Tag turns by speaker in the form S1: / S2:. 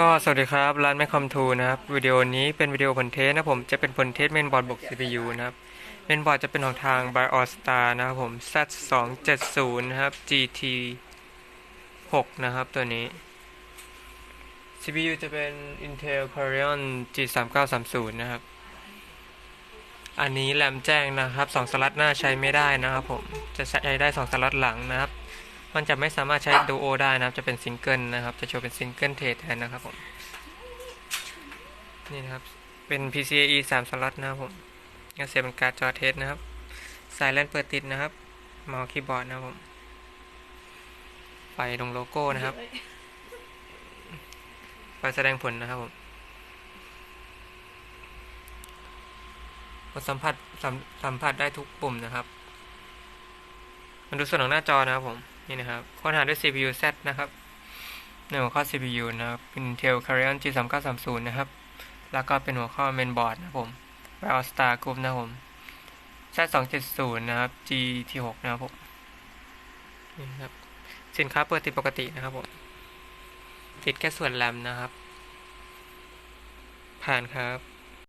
S1: ก็สวัสดีครับร้านแมคคอมทูนะครับวิดีโอนี้เป็นวิดีโอผลเทสนะผมจะเป็นผลเทสเมนบอร์ดบวก CPU นะครับเมนบอร์ดจะเป็นของทาง b y All Star นะครับผม Z270 นะครับ GT 6 นะครับตัวนี้ CPU จะเป็น Intel Korean G3930 นะครับ อันนี้แรมแจ้งนะครับ 2 สล็อตหน้าใช้ไม่ได้นะครับผมจะใช้ได้ 2 สล็อตหลังนะครับ มันจะไม่สามารถใช้ดูโอได้นะครับ จะเป็นซิงเกิลนะครับ จะโชว์เป็นซิงเกิลเทสแทนนะครับผม นี่นะครับ เป็น PCIe 3 สล็อตนะครับผมก็เสียบเป็นการ์ดจอเทสนะครับ สายแลนเปิดติดนะครับ เมาส์คีย์บอร์ดนะครับผม ไฟลงโลโก้นะครับ ไฟแสดงผลนะครับผมกดสัมผัสสัมสัมผัสได้ทุกปุ่มนะครับมาดูส่วนของหน้าจอนะครับผม นี่นะครับ ค้นหาด้วย CPU Z นะครับในหัวข้อ CPU นะครับ Intel Korean G3930 นะครับ แล้วก็เป็นหัวข้อ Mainboard นะครับผม Bio Star Group นะผม Z270 นะครับ GT6 นะครับผมนี่นครับ สินค้าเปิดติดปกตินะครับผม ติดแค่ส่วนแรมนะครับ ผ่านครับ